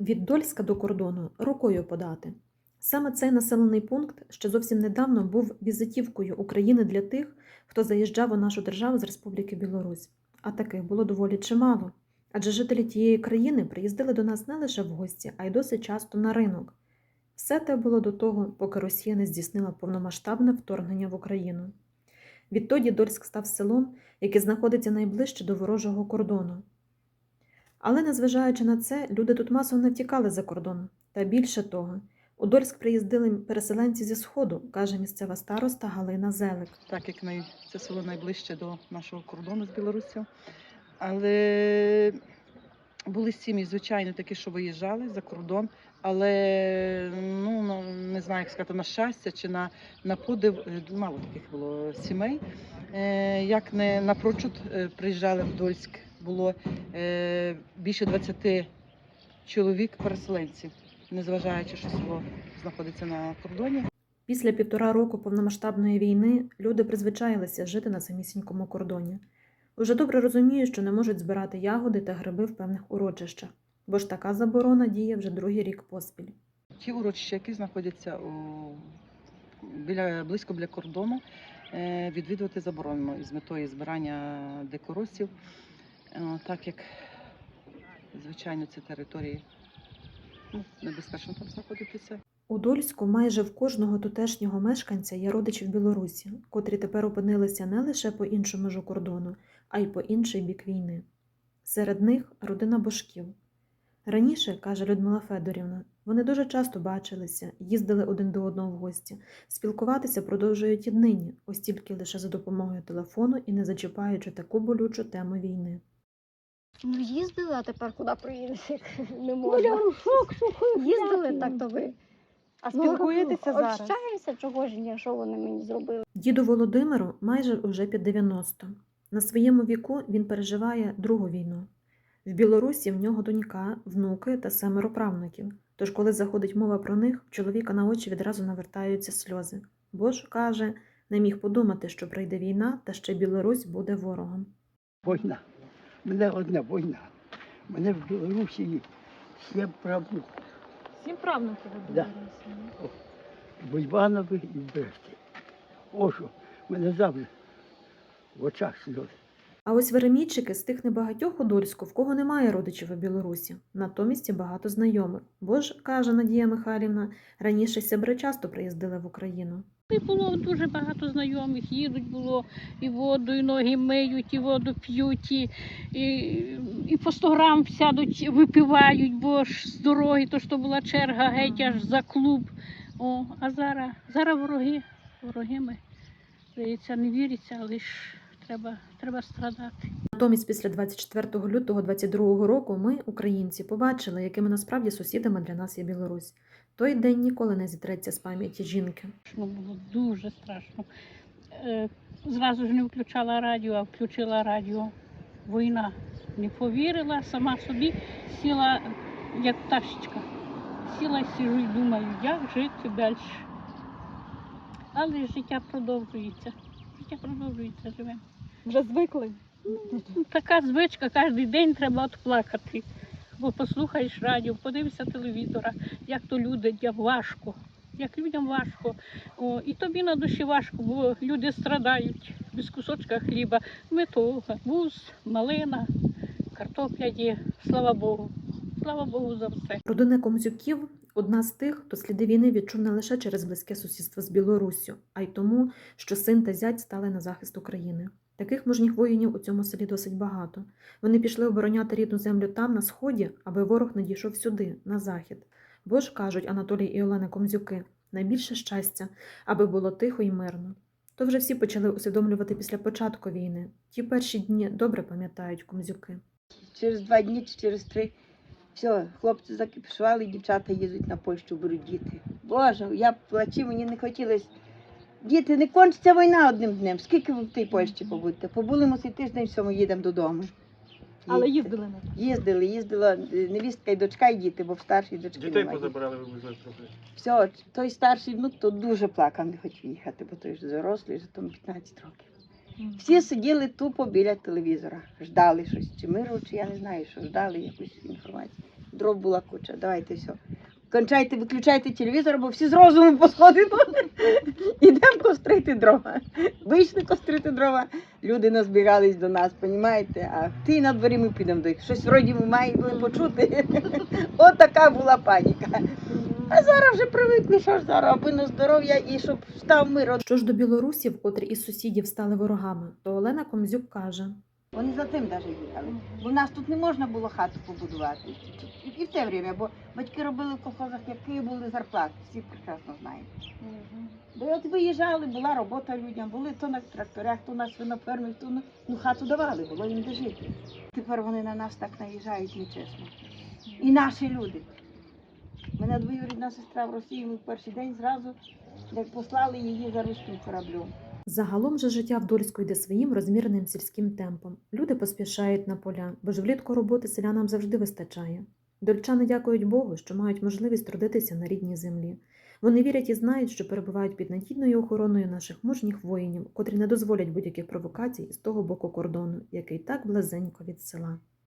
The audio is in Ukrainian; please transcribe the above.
Від Дольська до кордону рукою подати. Саме цей населений пункт ще зовсім недавно був візитівкою України для тих, хто заїжджав у нашу державу з Республіки Білорусь. А таких було доволі чимало. Адже жителі тієї країни приїздили до нас не лише в гості, а й досить часто на ринок. Все те було до того, поки Росія не здійснила повномасштабне вторгнення в Україну. Відтоді Дольськ став селом, яке знаходиться найближче до ворожого кордону. Але, незважаючи на це, люди тут масово не втікали за кордон. Та більше того, у Дольськ приїздили переселенці зі Сходу, каже місцева староста Галина Зелик. так як най... це село найближче до нашого кордону з Білоруссю. Але були сім'ї, звичайно, такі, що виїжджали за кордон, але ну, ну, не знаю, як сказати, на щастя чи на, на подив, е, мало таких було сімей. Е, як не напрочуд е, приїжджали в Дольськ, було е, більше 20 чоловік переселенців, незважаючи, що село знаходиться на кордоні. Після півтора року повномасштабної війни люди призвичаїлися жити на самісінькому кордоні. Уже добре розуміють, що не можуть збирати ягоди та гриби в певних урочищах, бо ж така заборона діє вже другий рік поспіль. Ті урочища, які знаходяться у, біля, близько біля кордону, е, відвідувати заборонено із метою збирання дикоросів, так як, звичайно, ці території ну, небезпечно там знаходитися. У Дольську майже в кожного тутешнього мешканця є родичі в Білорусі, котрі тепер опинилися не лише по іншу межу кордону, а й по інший бік війни. Серед них родина Бошків. Раніше, каже Людмила Федорівна, вони дуже часто бачилися, їздили один до одного в гості, спілкуватися продовжують і нині, ось тільки лише за допомогою телефону і не зачіпаючи таку болючу тему війни. Ну, їздили, а тепер куди приїдете? Не можна. Їздили, так то ви. А Ну, спілкуєтеся зараз? Общаємося, чого ж ні, що вони мені зробили. Діду Володимиру майже уже під 90. На своєму віку він переживає другу війну. В Білорусі в нього донька, внуки та семеро правнуків. Тож, коли заходить мова про них, в чоловіка на очі відразу навертаються сльози. Бо ж, каже, не міг подумати, що прийде війна, та ще Білорусь буде ворогом. Війна. Мене одна війна. Мене в Білорусі сім правнук Сім правнуків ви Да. Білорусі. в Іванові і в Бресті. Ожу, мене завжди в очах сльози. А ось веремійчики з тих небагатьох у Дольську, в кого немає родичів у Білорусі, натомість є багато знайомих. Бо ж, каже Надія Михайлівна, раніше сябри часто приїздили в Україну. І було дуже багато знайомих, їдуть було і воду, і ноги миють, і воду п'ють, і, і, по 100 грам сядуть, випивають, бо ж з дороги, то що була черга геть аж за клуб. О, а зараз, зараз вороги, вороги ми. Здається, не віриться, але ж треба, треба страдати. Натомість, після 24 лютого 22 року, ми, українці, побачили, якими насправді сусідами для нас є Білорусь. Той день ніколи не зітреться з пам'яті жінки. було, дуже страшно. Е, Зразу ж не включала радіо, а включила радіо. Війна. Не повірила, сама собі сіла як пташечка. Сіла, сижу і думаю, як жити далі. Але життя продовжується. Життя продовжується, живемо. Вже звикли? Ну, Така звичка, кожен день треба відплакати. Бо послухаєш радіо, подивишся телевізора, як то люди, як важко, як людям важко. О, і тобі на душі важко, бо люди страдають без кусочка хліба. Ми то вуз, малина, картопля є. Слава Богу. Слава Богу за все. Родина Комзюків одна з тих, хто сліди війни відчув не лише через близьке сусідство з Білоруссю, а й тому, що син та зять стали на захист України. Таких мужніх воїнів у цьому селі досить багато. Вони пішли обороняти рідну землю там, на сході, аби ворог не дійшов сюди, на захід. Бо ж, кажуть Анатолій і Олена Комзюки, найбільше щастя, аби було тихо і мирно. То вже всі почали усвідомлювати після початку війни. Ті перші дні добре пам'ятають Комзюки. Через два дні чи через три. Все, хлопці закіпішували, дівчата їдуть на Польщу, беруть. Боже, я плачу, мені не хотілося. Діти, не кончиться війна одним днем. Скільки ви в тій Польщі побудете? Побули ми цей тиждень, все, ми їдемо додому. Але їздили на. Їздили, їздила е, невістка і дочка, і діти, бо в старшій дочки Дітей немає. позабирали, вивезли трохи. Все, той старший внук то дуже плакав, не хотів їхати, бо той ж дорослий, вже тому 15 років. Всі сиділи тупо біля телевізора, ждали щось, чи миру, чи я не знаю, що ждали якусь інформацію. дров була куча. Давайте все. Кончайте, виключайте телевізор, бо всі з розуму посходимо. Ідемо кострити дрова. Вийшли кострити дрова, люди назбігались до нас, понімаєте? А ти на дворі ми підемо до їх. Щось вроді ми маємо почути. От така була паніка. А зараз вже привикли, що ж зараз, аби на здоров'я і щоб став мир. Що ж до білорусів, котрі із сусідів стали ворогами, то Олена Комзюк каже: Вони за тим навіть їхали. Бо в нас тут не можна було хату побудувати. І в те время, бо батьки робили в колхозах, які були зарплати, всі прекрасно знають. Бо от виїжджали, була робота людям, були то на тракторах, то на свинофермі, то на ну, хату давали, було їм де жити. Тепер вони на нас так наїжджають нечесно. І наші люди. Мене двоюрідна сестра в Росії, ми в перший день зразу як послали її за руським кораблем. Загалом же життя в Дольську йде своїм розміреним сільським темпом. Люди поспішають на поля, бо ж влітку роботи селянам завжди вистачає. Дольчани дякують Богу, що мають можливість трудитися на рідній землі. Вони вірять і знають, що перебувають під надійною охороною наших мужніх воїнів, котрі не дозволять будь-яких провокацій з того боку кордону, який так близенько від села.